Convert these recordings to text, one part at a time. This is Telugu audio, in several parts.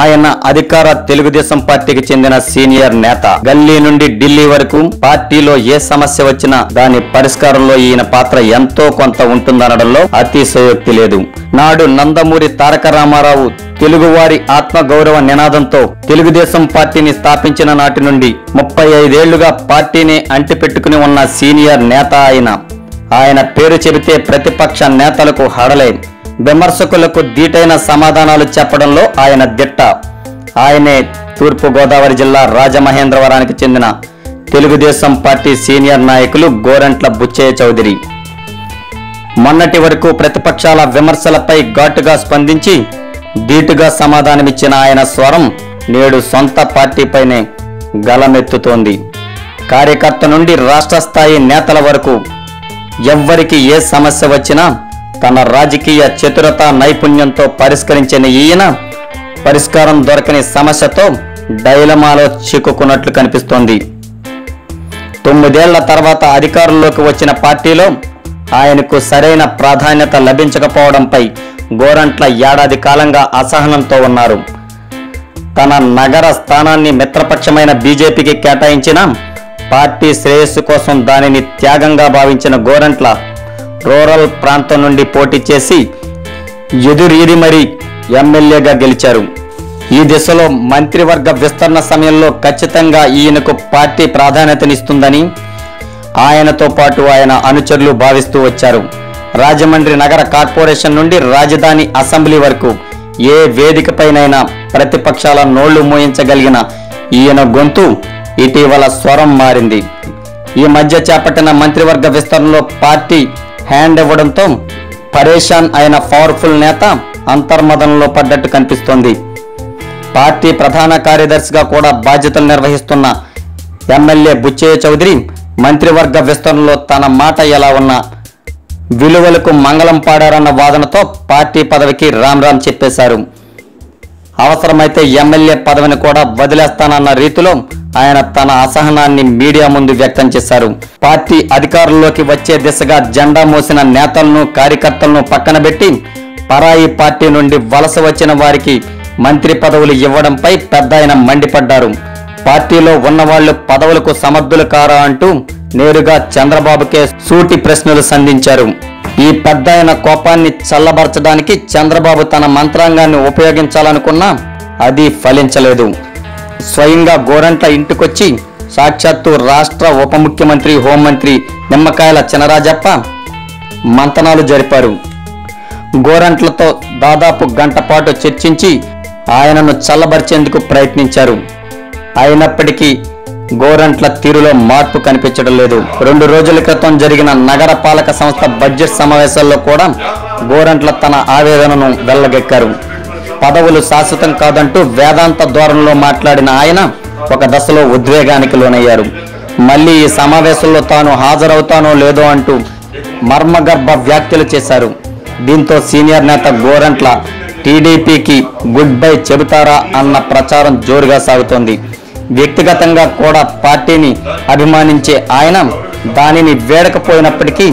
ఆయన అధికార తెలుగుదేశం పార్టీకి చెందిన సీనియర్ నేత. గల్లీ నుండి ఢిల్లీ వరకు పార్టీలో ఏ సమస్య వచ్చినా దాని పరిష్కారంలో ఈయన పాత్ర ఎంతో కొంత ఉంటుందనడంలో అతిశయోక్తి లేదు. నాడు నందమూరి తారక రామారావు తెలుగువారి ఆత్మగౌరవ నినాదంతో తెలుగుదేశం పార్టీని స్థాపించిన నాటి నుండి ముప్పై ఐదేళ్ళుగా పార్టీని అంటిపెట్టుకుని ఉన్న సీనియర్ నేత ఆయన. ఆయన పేరు చెబితే ప్రతిపక్ష నేతలకు హడలే. విమర్శకులకు దీటైన సమాధానాలు చెప్పడంలో ఆయన దిట్ట. ఆయనే తూర్పు గోదావరి జిల్లా రాజమహేంద్రవరానికి చెందిన తెలుగుదేశం పార్టీ సీనియర్ నాయకులు గోరంట్ల బుచ్చయ్య చౌదరి. మొన్నటి వరకు ప్రతిపక్షాల విమర్శలపై ఘాటుగా స్పందించి ధీటుగా సమాధానమిచ్చిన ఆయన స్వరం నేడు సొంత పార్టీపైనే గలమెత్తుతోంది. కార్యకర్త నుండి రాష్ట్ర స్థాయి నేతల వరకు ఎవ్వరికి ఏ సమస్య వచ్చినా తన రాజకీయ చతురత నైపుణ్యంతో పరిష్కరించిన ఈయన పరిష్కారం దొరకని సమస్యతో డైలమాలో చిక్కుకున్నట్లు కనిపిస్తోంది. తొమ్మిదేళ్ళ తర్వాత అధికారంలోకి వచ్చిన పార్టీలో ఆయనకు సరైన ప్రాధాన్యత లభించకపోవడంపై గోరంట్ల ఏడాది కాలంగా అసహనంతో ఉన్నారు. తన నగర స్థానాన్ని మిత్రపక్షమైన బీజేపీకి కేటాయించిన పార్టీ శ్రేయస్సు కోసం దానిని త్యాగంగా భావించిన గోరంట్ల రూరల్ ప్రాంతం నుండి పోటీ చేసి ఎదురీది మరి ఎమ్మెల్యేగా గెలిచారు. ఈ దిశలో మంత్రివర్గ విస్తరణ సమయంలో ఖచ్చితంగా ఈయనకు పార్టీ ప్రాధాన్యతనిస్తుందని ఆయనతో పాటు ఆయన అనుచరులు భావిస్తూ వచ్చారు. రాజమండ్రి నగర కార్పొరేషన్ నుండి రాజధాని అసెంబ్లీ వరకు ఏ వేదికపైనైనా ప్రతిపక్షాల నోళ్ళు మూయించగలిగిన ఈయన గొంతు ఇటీవల స్వరం మారింది. ఈ మధ్య చేపట్టిన మంత్రివర్గ విస్తరణలో పార్టీ హ్యాండ్ ఇవ్వడంతో పరేషాన్ అయిన పవర్ఫుల్ నేత అంతర్మదనంలో పడ్డట్టు కనిపిస్తోంది. పార్టీ ప్రధాన కార్యదర్శిగా కూడా బాధ్యతలు నిర్వహిస్తున్న ఎమ్మెల్యే బుచ్చయ్య చౌదరి మంత్రివర్గ విస్తరణలో తన మాట ఎలా ఉన్నా విలువలకు మంగళం పాడారన్న వాదనతో పార్టీ పదవికి రామ్ రామ్ చెప్పేశారు. అవసరమైతే ఎమ్మెల్యే పదవిని కూడా వదిలేస్తానన్న రీతిలో ఆయన తన అసహనాన్ని మీడియా ముందు వ్యక్తం చేశారు. పార్టీ అధికారంలోకి వచ్చే దిశగా జెండా మోసిన నేతలను కార్యకర్తలను పక్కన పెట్టి పరాయి పార్టీ నుండి వలస వచ్చిన వారికి మంత్రి పదవులు ఇవ్వడంపై పెద్ద ఆయన మండిపడ్డారు. పార్టీలో ఉన్నవాళ్ళు పదవులకు సమర్థులు కారా అంటూ నేరుగా చంద్రబాబుకే సూటి ప్రశ్నలు సంధించారు. ఈ పెద్ద ఆయన కోపాన్ని చల్లబరచడానికి చంద్రబాబు తన మంత్రాంగాన్ని ఉపయోగించాలనుకున్నా అది ఫలించలేదు. స్వయంగా గోరంట్ల ఇంటికొచ్చి సాక్షాత్తు రాష్ట్ర ఉప ముఖ్యమంత్రి హోంమంత్రి నిమ్మకాయల చినరాజప్ప మంతనాలు జరిపారు. గోరంట్లతో దాదాపు గంట పాటు చర్చించి ఆయనను చల్లబరిచేందుకు ప్రయత్నించారు. అయినప్పటికీ గోరంట్ల తీరులో మార్పు కనిపించడం లేదు. రెండు రోజుల క్రితం జరిగిన నగర పాలక సంస్థ బడ్జెట్ సమావేశాల్లో కూడా గోరంట్ల తన ఆవేదనను వెళ్ళగెక్కారు పదవులు శాశ్వతం కాదంటూ వేదాంత ధోరణిలో మాట్లాడిన ఆయన ఒక దశలో ఉద్వేగానికి లోనయ్యారు. మళ్ళీ ఈ సమావేశంలో తాను హాజరవుతానో లేదో అంటూ మర్మగర్భ వ్యాఖ్యలు చేశారు. దీంతో సీనియర్ నేత గోరంట్ల టీడీపీకి గుడ్ బై చెబుతారా అన్న ప్రచారం జోరుగా సాగుతోంది. వ్యక్తిగతంగా కూడా పార్టీని అభిమానించే ఆయన దానిని వేడకపోయినప్పటికీ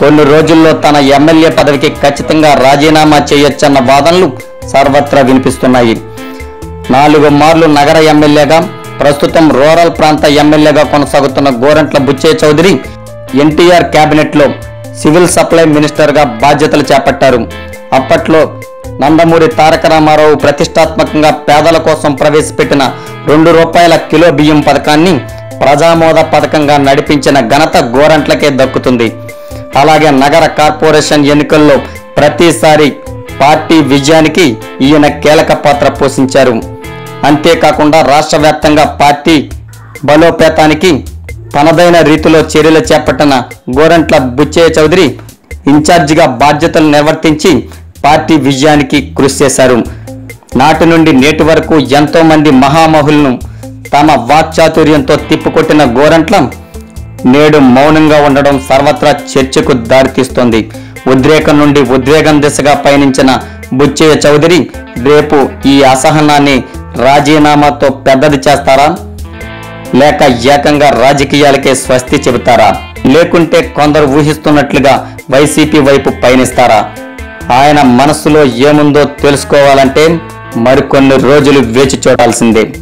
కొన్ని రోజుల్లో తన ఎమ్మెల్యే పదవికి ఖచ్చితంగా రాజీనామా చేయొచ్చన్న వాదనలు సర్వత్రా వినిపిస్తున్నాయి. నాలుగు మార్లు నగర ఎమ్మెల్యేగా ప్రస్తుతం రూరల్ ప్రాంత ఎమ్మెల్యేగా కొనసాగుతున్న గోరంట్ల బుచ్చయ్య చౌదరి ఎన్టీఆర్ కేబినెట్లో సివిల్ సప్లై మినిస్టర్గా బాధ్యతలు చేపట్టారు. అప్పట్లో నందమూరి తారక రామారావు ప్రతిష్టాత్మకంగా పేదల కోసం ప్రవేశపెట్టిన రెండు రూపాయల కిలో బియ్యం పథకాన్ని ప్రజామోద పథకంగా నడిపించిన ఘనత గోరంట్లకే దక్కుతుంది. అలాగే నగర కార్పొరేషన్ ఎన్నికల్లో ప్రతిసారి పార్టీ విజయానికి ఈయన కీలక పాత్ర పోషించారు. అంతేకాకుండా రాష్ట్ర వ్యాప్తంగా పార్టీ బలోపేతానికి తనదైన రీతిలో చర్యలు చేపట్టిన గోరంట్ల బుచ్చయ్య చౌదరి ఇన్ఛార్జిగా బాధ్యతలు నిర్వర్తించి పార్టీ విజయానికి కృషి చేశారు. నాటి నుండి నేటి వరకు ఎంతో మంది మహామహులను తమ వాక్చాతుర్యంతో తిప్పుకొట్టిన గోరంట్ల నేడు మౌనంగా ఉండడం సర్వత్రా చర్చకు దారితీస్తోంది. ఉద్రేకం నుండి ఉద్వేగం దిశగా పయనించిన బుచ్చయ్య చౌదరి రేపు ఈ అసహనాన్ని రాజీనామాతో పెద్దది చేస్తారా? లేక ఏకంగా రాజకీయాలకే స్వస్తి చెబుతారా? లేకుంటే కొందరు ఊహిస్తున్నట్లుగా వైసీపీ వైపు పయనిస్తారా? ఆయన మనస్సులో ఏముందో తెలుసుకోవాలంటే మరికొన్ని రోజులు వేచి చూడాల్సిందే.